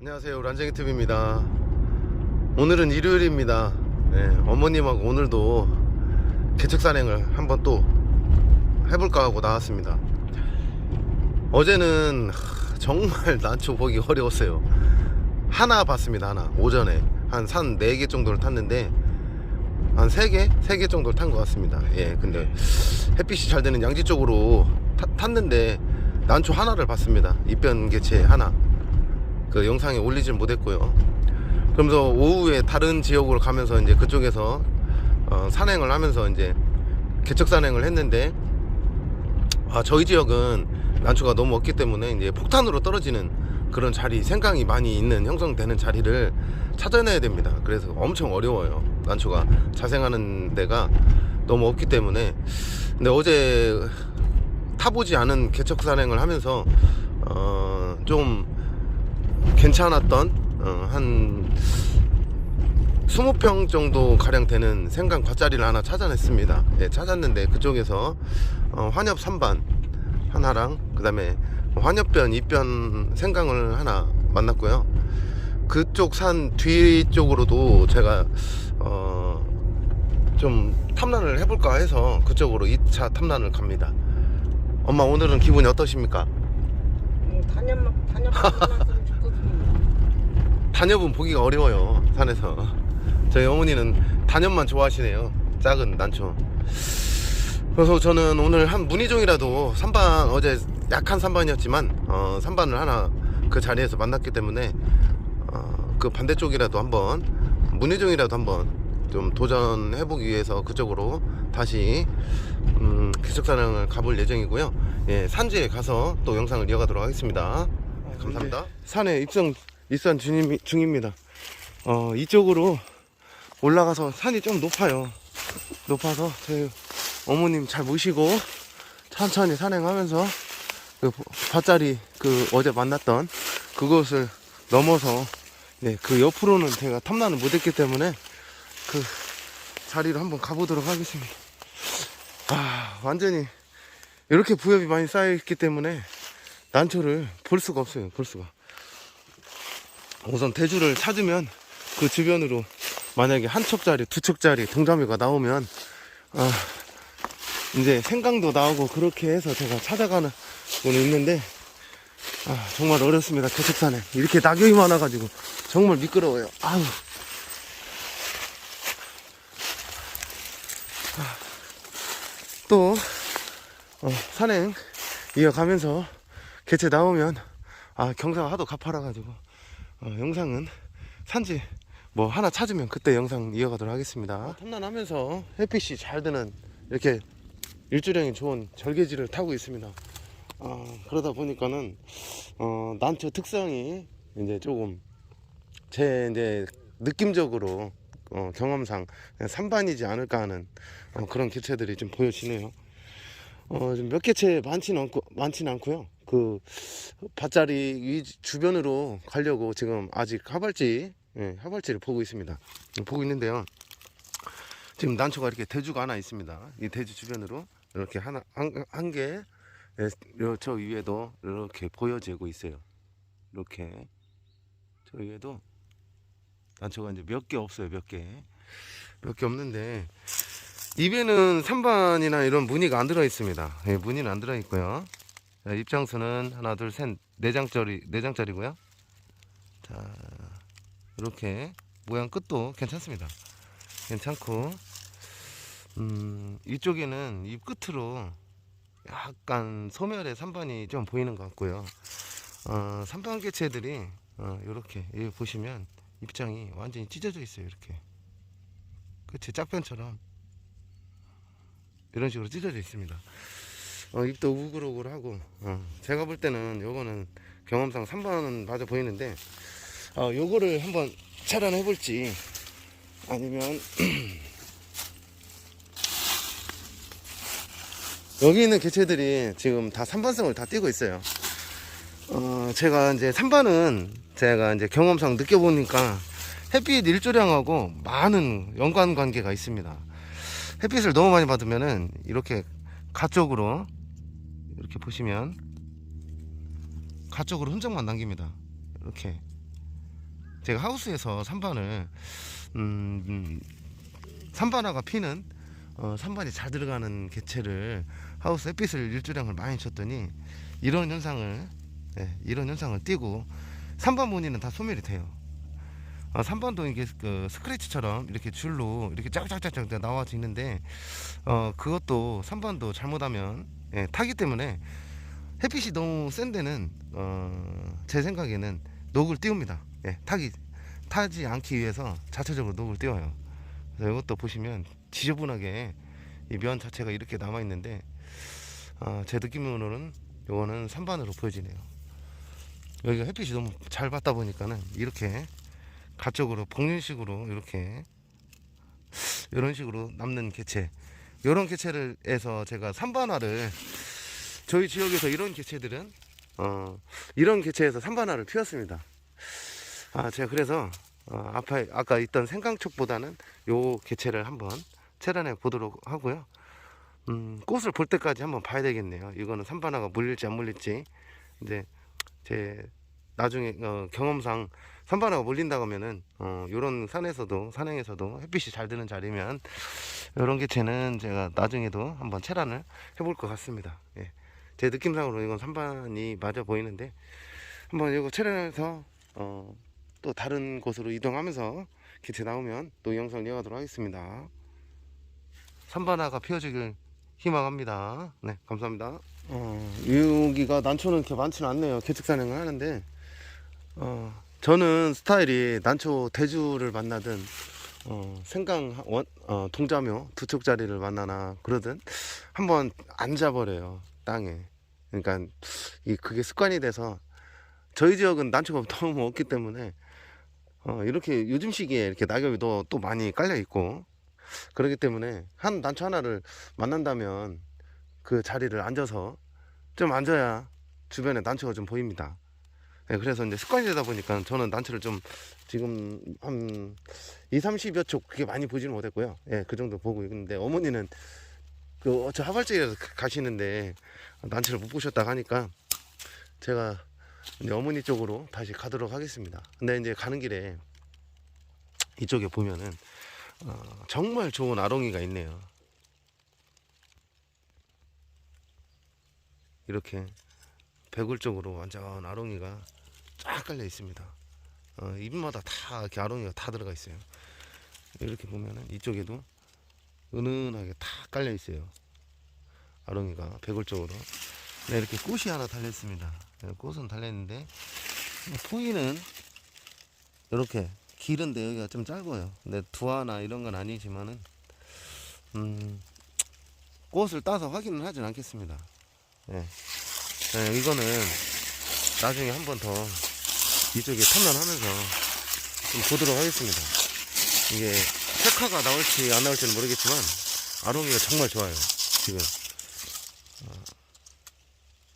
안녕하세요 란쟁이 TV입니다. 오늘은 일요일입니다. 네, 어머님하고 오늘도 개척 산행을 한번 또 해볼까 하고 나왔습니다. 어제는 하, 정말 난초 보기 어려웠어요. 하나 봤습니다 하나 오전에 한 산 4개 정도를 탔는데 한 3개? 3개 정도를 탄 것 같습니다. 예, 근데 햇빛이 잘 되는 양지 쪽으로 타- 탔는데 난초 하나를 봤습니다. 입변 개체 하나. 그 영상에 올리질 못했고요. 그러면서 오후에 다른 지역으로 가면서 이제 그쪽에서 어, 산행을 하면서 이제 개척 산행을 했는데 아, 저희 지역은 난초가 너무 없기 때문에 이제 폭탄으로 떨어지는 그런 자리 생강이 많이 있는 형성되는 자리를 찾아내야 됩니다. 그래서 엄청 어려워요. 난초가 자생하는 데가 너무 없기 때문에 근데 어제 타보지 않은 개척 산행을 하면서 어, 좀 괜찮았던 어, 한 20평 정도 가량 되는 생강 밭자리를 하나 찾아냈습니다. 예, 찾았는데 그쪽에서 어, 환엽 3반 하나랑 그 다음에 환엽변, 입변 생강을 하나 만났고요. 그쪽 산 뒤쪽으로도 제가 어, 좀 탐란을 해볼까 해서 그쪽으로 2차 탐란을 갑니다. 엄마 오늘은 기분이 어떠십니까? 단연만 좀 좋거든요. 단엽은 보기가 어려워요 산에서. 저희 어머니는 단엽만 좋아하시네요 작은 난초 그래서 저는 오늘 한 문희종이라도 3반 어제 약한 3반이었지만 어, 3반을 하나 그 자리에서 만났기 때문에 어, 그 반대쪽이라도 한번 문희종이라도 한번 좀 도전해보기 위해서 그쪽으로 다시 음, 기숙사랑을 가볼 예정이고요. 예, 산지에 가서 또 영상을 이어가도록 하겠습니다. 감사합니다. 산에 입성 중임, 중입니다. 어, 이쪽으로 올라가서 산이 좀 높아요. 높아서 저희 어머님 잘 모시고 천천히 산행하면서 그 밭자리 그 어제 만났던 그곳을 넘어서 네, 그 옆으로는 제가 탐나는 못했기 때문에 그 자리로 한번 가보도록 하겠습니다. 아, 완전히 이렇게 부엽이 많이 쌓여있기 때문에 난초를 볼 수가 없어요. 볼 수가. 우선 대주를 찾으면 그 주변으로 만약에 한 척짜리, 두 척짜리 동자미가 나오면 아, 이제 생강도 나오고 그렇게 해서 제가 찾아가는 거는 있는데 아, 정말 어렵습니다. 개척산에 이렇게 낙엽이 많아가지고 정말 미끄러워요. 아우. 아, 또 어, 산행 이어가면서 개체 나오면 아 경사가 하도 가파라가지고 어, 영상은 산지 뭐 하나 찾으면 그때 영상 이어가도록 하겠습니다. 탐난하면서 햇빛이 잘 드는 이렇게 일주량이 좋은 절개지를 타고 있습니다. 어, 그러다 보니까는 어, 난초 특성이 이제 조금 제 이제 느낌적으로 어, 경험상 산반이지 않을까 하는 어, 그런 개체들이 좀 보여지네요 어, 좀몇 개체 많지는 않고, 많지는 않고요. 그, 밭자리 위 주변으로 가려고 지금 아직 하발지, 예, 하발지를 보고 있습니다. 보고 있는데요. 지금 난초가 이렇게 대주가 하나 있습니다. 이 대주 주변으로 이렇게 하나, 한, 한 개, 예, 요- 저 위에도 이렇게 보여지고 있어요. 이렇게. 저 위에도 난초가 이제 몇 개 없어요, 몇 개. 몇 개 없는데, 입에는 3반이나 이런 무늬가 안 들어 있습니다. 예, 무늬는 안 들어 있고요. 자, 입장수는 하나, 둘, 셋, 네 장짜리, 네 장짜리고요. 자, 이렇게 모양 끝도 괜찮습니다. 괜찮고, 음, 이쪽에는 입 끝으로 약간 소멸의 3반이 좀 보이는 것 같고요. 어, 3반 개체들이 어, 이렇게 여기 보시면 입장이 완전히 찢어져 있어요. 이렇게. 그치 짝변처럼 이런 식으로 찢어져 있습니다. 어, 입도 우글우글하고 어, 제가 볼 때는 요거는 경험상 3번은 맞아 보이는데 어, 요거를 한번 차단해 볼지 아니면 여기 있는 개체들이 지금 다 3번성을 다 띄고 있어요. 어, 제가 이제 3번은 제가 이제 경험상 느껴보니까 햇빛 일조량하고 많은 연관 관계가 있습니다. 햇빛을 너무 많이 받으면은 이렇게 가쪽으로 이렇게 보시면 가쪽으로 흔적만 남깁니다. 이렇게 제가 하우스에서 산반을 음, 음 산반화가 피는 어, 산반이 잘 들어가는 개체를 하우스 햇빛을 일주량을 많이 줬더니 이런 현상을 예, 이런 현상을 띄고 산반 무늬는 다 소멸이 돼요. 어, 산반도 이게 그 스크래치처럼 이렇게 줄로 이렇게 짝짝짝짝 나와져 있는데 어 그것도 산반도 잘못하면 예, 타기 때문에 햇빛이 너무 센 데는 어, 제 생각에는 녹을 띄웁니다. 예, 타기 타지 않기 위해서 자체적으로 녹을 띄워요. 그래서 이것도 보시면 지저분하게 이 면 자체가 이렇게 남아 있는데 어, 제 느낌으로는 이거는 산반으로 보여지네요. 여기가 햇빛이 너무 잘 받다 보니까는 이렇게 가쪽으로 복륜식으로 이렇게 이런 식으로 남는 개체 이런 개체를 해서 제가 산반화를 저희 지역에서 이런 개체들은 어 이런 개체에서 산반화를 피웠습니다. 아 제가 그래서 어, 아까 아까 있던 생강촉보다는 요 개체를 한번 체란해 보도록 하고요. 음, 꽃을 볼 때까지 한번 봐야 되겠네요. 이거는 산반화가 물릴지 안 물릴지 이제 제 나중에 어, 경험상 산반화가 물린다고 하면은 어, 요런 산에서도 산행에서도 햇빛이 잘 드는 자리면 이런 개체는 제가 나중에도 한번 체란을 해볼 것 같습니다. 예. 제 느낌상으로 이건 산반이 맞아 보이는데 한번 이거 체란해서 어, 또 다른 곳으로 이동하면서 개체 나오면 또 영상 이어가도록 하겠습니다. 산반화가 피어지길 희망합니다. 네, 감사합니다. 어, 여기가 난초는 이렇게 많지는 않네요. 개척산행을 하는데, 어, 저는 스타일이 난초 대주를 만나든, 어, 생강 원, 어, 동자묘 두 쪽짜리를 만나나 그러든 한번 앉아버려요 땅에. 그러니까 이 그게 습관이 돼서 저희 지역은 난초가 너무 없기 때문에 어, 이렇게 요즘 시기에 이렇게 낙엽이 또, 또 많이 깔려 있고 그렇기 때문에 한 난초 하나를 만난다면 그 자리를 앉아서 좀 앉아야 주변에 난초가 좀 보입니다. 네, 그래서 이제 습관이 되다 보니까 저는 난초를 좀 지금 한 2, 30여 촉 그게 많이 보지는 못했고요. 예, 그 정도 보고 있는데 어머니는 그 저 하발적이라서 가시는데 난초를 못 보셨다 하니까 제가 이제 어머니 쪽으로 다시 가도록 하겠습니다. 근데 이제 가는 길에 이쪽에 보면은 어, 정말 좋은 아롱이가 있네요. 이렇게 배굴 쪽으로 완전 아롱이가 쫙 깔려 있습니다. 어, 입마다 다 이렇게 아롱이가 다 들어가 있어요. 이렇게 보면은 이쪽에도 은은하게 다 깔려 있어요. 아롱이가 배굴 쪽으로. 네, 이렇게 꽃이 하나 달려 있습니다. 네, 꽃은 달려 있는데 포이는 이렇게 길은데 여기가 좀 짧아요. 근데 두화나 이런 건 아니지만은 음, 꽃을 따서 확인을 하진 않겠습니다. 예. 네, 이거는 나중에 한 번 더 이쪽에 탐난하면서 좀 보도록 하겠습니다. 이게 색화가 나올지 안 나올지는 모르겠지만 아롱이가 정말 좋아요. 지금 어,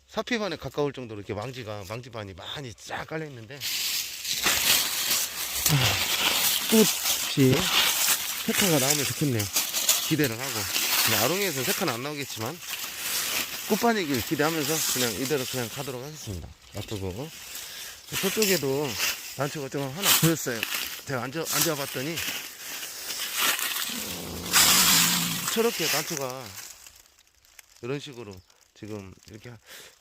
사피반에 가까울 정도로 이렇게 망지가 망지반이 많이 쫙 깔려 있는데 꽃이 색화가 나오면 좋겠네요. 기대를 하고 근데 아롱이에서 색화는 안 나오겠지만 꽃반이길 기대하면서 그냥 이대로 그냥 가도록 하겠습니다. 놔두고 저쪽에도 난초가 좀 하나 보였어요. 제가 앉아 앉아봤더니 어, 저렇게 난초가 이런 식으로 지금 이렇게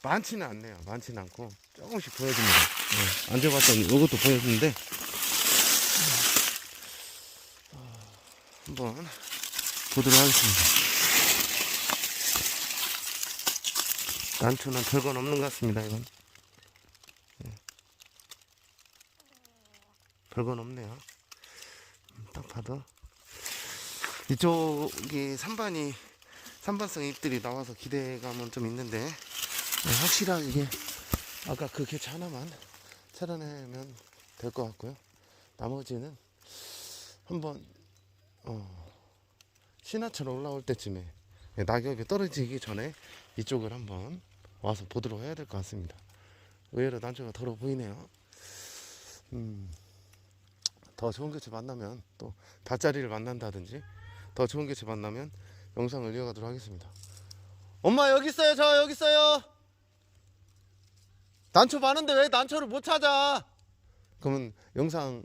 많지는 않네요. 많지는 않고 조금씩 보여집니다. 네, 앉아봤더니 이것도 보였는데 어, 한번 보도록 하겠습니다. 난초는 별건 없는 것 같습니다. 이건 예. 별건 없네요. 음, 딱 봐도 이쪽이 산반이 산반성 잎들이 나와서 기대감은 좀 있는데 네, 확실하게 아까 그 개체 하나만 차단하면 될 것 같고요. 나머지는 한번 어, 신화처럼 올라올 때쯤에 예, 낙엽이 떨어지기 전에 이쪽을 한번 와서 보도록 해야 될 것 같습니다. 의외로 난초가 더러 보이네요. 음, 더 좋은 개체 만나면 또 닷자리를 만난다든지 더 좋은 개체 만나면 영상을 이어가도록 하겠습니다. 엄마 여기 있어요. 저 여기 있어요. 난초 많은데 왜 난초를 못 찾아? 그러면 영상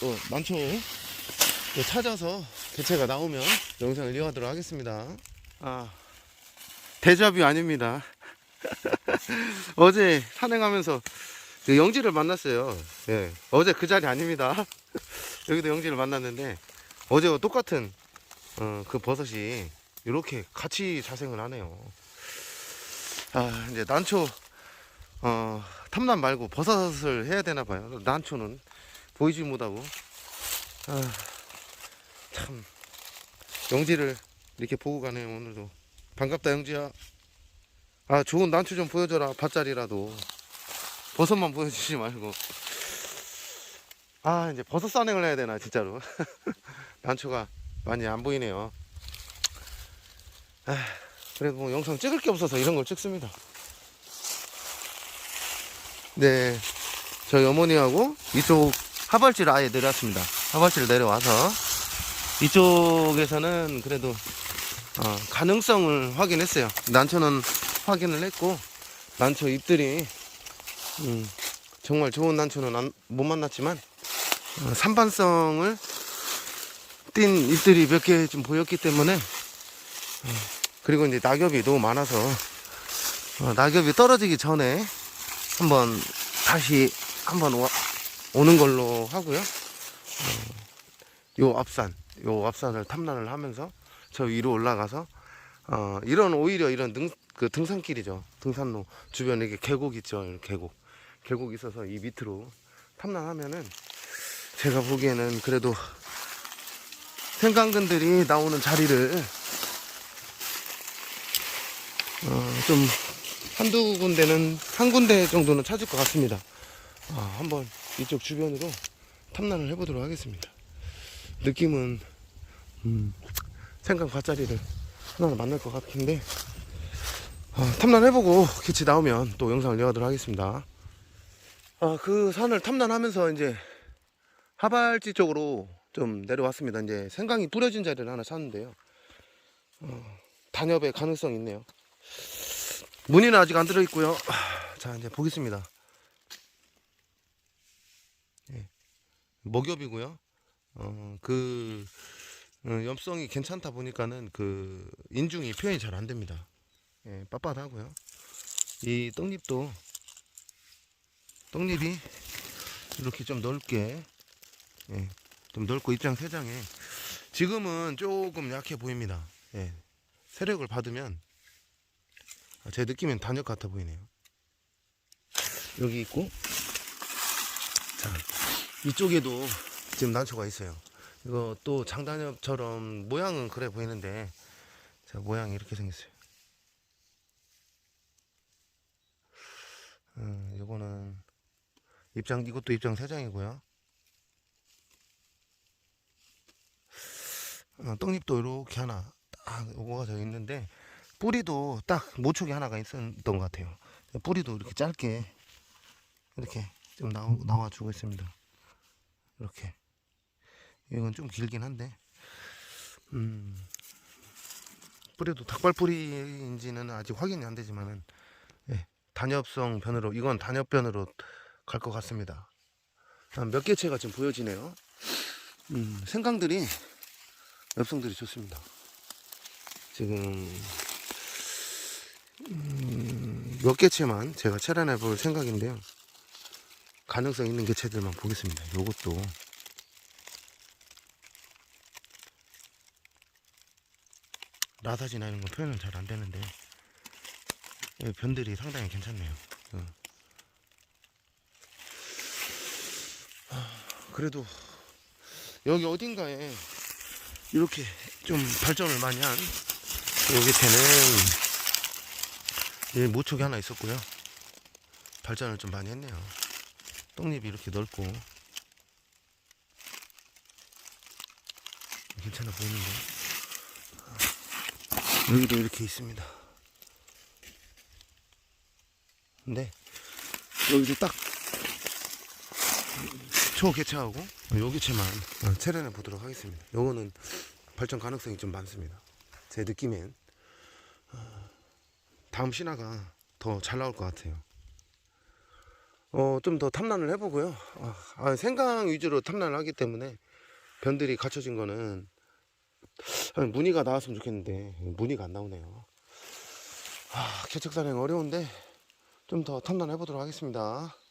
또 많죠. 또 찾아서 개체가 나오면 영상을 이어가도록 하겠습니다. 아, 대자뷰 아닙니다. 어제 산행하면서 그 영지를 만났어요. 예, 어제 그 자리 아닙니다. 여기도 영지를 만났는데 어제와 똑같은 어, 그 버섯이 이렇게 같이 자생을 하네요. 아, 이제 난초 어, 탐난 말고 버섯을 해야 되나 봐요. 난초는 보이지 못하고 아, 참 영지를 이렇게 보고 가네요 오늘도 반갑다 영지야 아 좋은 난초 좀 보여줘라 밭자리라도. 버섯만 보여주지 말고. 아 이제 버섯 산행을 해야 되나 진짜로. 난초가 많이 안 보이네요. 아, 그래도 뭐 영상 찍을 게 없어서 이런 걸 찍습니다. 네 저희 어머니하고 이쪽 하발지를 아예 내려왔습니다. 하발지를 내려와서. 이쪽에서는 그래도 어, 가능성을 확인했어요. 난초는 확인을 했고 난초 잎들이 음, 정말 좋은 난초는 안- 못 만났지만 어, 산반성을 띈 잎들이 몇 개 좀 보였기 때문에 어, 그리고 이제 낙엽이 너무 많아서 어, 낙엽이 떨어지기 전에 한번 다시 한번 와- 오는 걸로 하고요. 어, 요 앞산, 요 앞산을 탐란을 하면서 저 위로 올라가서 어 이런 오히려 이런 능, 그 등산길이죠. 등산로 주변에 이렇게 계곡 있죠. 계곡, 계곡 있어서 이 밑으로 탐란하면은 제가 보기에는 그래도 생강근들이 나오는 자리를 어 좀 한두 군데는 한 군데 정도는 찾을 것 같습니다. 아, 한번 이쪽 주변으로 탐란을 해보도록 하겠습니다. 느낌은 음, 생강 밭자리를 하나 만날 것 같은데 아, 탐란해보고 개치 나오면 또 영상을 이어가도록 하겠습니다. 아, 그 산을 탐란하면서 이제 하발지 쪽으로 좀 내려왔습니다. 이제 생강이 뿌려진 자리를 하나 찾는데요. 어, 단엽의 가능성이 있네요. 무늬는 아직 안 들어있고요. 아, 자 이제 보겠습니다. 예, 목엽이고요. 어, 그, 어, 엽성이 괜찮다 보니까는 그, 인중이 표현이 잘 안 됩니다. 예, 빳빳하고요. 이 떡잎도, 떡잎이 이렇게 좀 넓게, 예, 좀 넓고 입장 세장에 지금은 조금 약해 보입니다. 예, 세력을 받으면, 아, 제 느낌엔 단역 같아 보이네요. 여기 있고, 자, 이쪽에도 지금 난초가 있어요. 이거 또 장단엽처럼 모양은 그래 보이는데 자 모양이 이렇게 생겼어요. 음, 이거는 입장 이것도 입장 세 장이고요. 어, 떡잎도 이렇게 하나 딱 요거가 져 있는데 뿌리도 딱 모촉이 하나가 있었던 것 같아요. 뿌리도 이렇게 짧게 이렇게 좀 나와, 나와주고 있습니다. 이렇게 이건 좀 길긴 한데 음 뿌리도 닭발 뿌리인지는 아직 확인이 안 되지만은 예, 단엽성 변으로 이건 단엽변으로 갈 것 같습니다. 한몇 개체가 지금 보여지네요. 음, 생강들이 엽성들이 좋습니다. 지금 음, 몇 개체만 제가 체란해 볼 생각인데요. 가능성 있는 개체들만 보겠습니다. 요것도 라사지나 이런 거 표현은 잘 안 되는데 예, 변들이 상당히 괜찮네요. 어. 아, 그래도 여기 어딘가에 이렇게 좀 발전을 많이 한 여기 예, 모촉이 하나 있었고요. 발전을 좀 많이 했네요. 떡잎이 이렇게 넓고 괜찮아 보이는데 여기도 이렇게 있습니다. 근데 여기도 딱 초개체하고 요개체만 체련해 보도록 하겠습니다. 요거는 발전 가능성이 좀 많습니다. 제 느낌엔 아, 다음 신화가 더 잘 나올 것 같아요. 어, 좀 더 탐란을 해보고요. 아, 아, 생강 위주로 탐란을 하기 때문에 변들이 갖춰진 거는 무늬가 나왔으면 좋겠는데 무늬가 안 나오네요. 아, 개척 산행 어려운데 좀 더 탐단해 보도록 하겠습니다.